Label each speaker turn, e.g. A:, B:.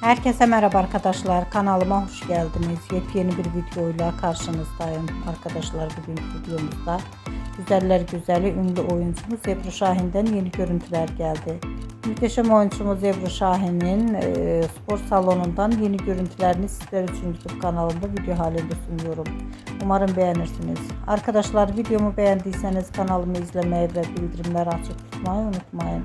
A: Herkese merhaba arkadaşlar. Kanalıma hoş geldiniz. Yepyeni bir videoyla karşınızdayım. Arkadaşlar bugünkü videomuzda Güzeller Güzeli ünlü oyuncumuz Ebru Şahin'den yeni görüntüler geldi. Muhteşem oyuncumuz Ebru Şahin'in e, spor salonundan yeni görüntülerini sizler için YouTube kanalımda video halinde sunuyorum. Umarım beğenirsiniz. Arkadaşlar videomu beğendiyseniz kanalımı izlemeyi ve bildirimleri açık tutmayı unutmayın.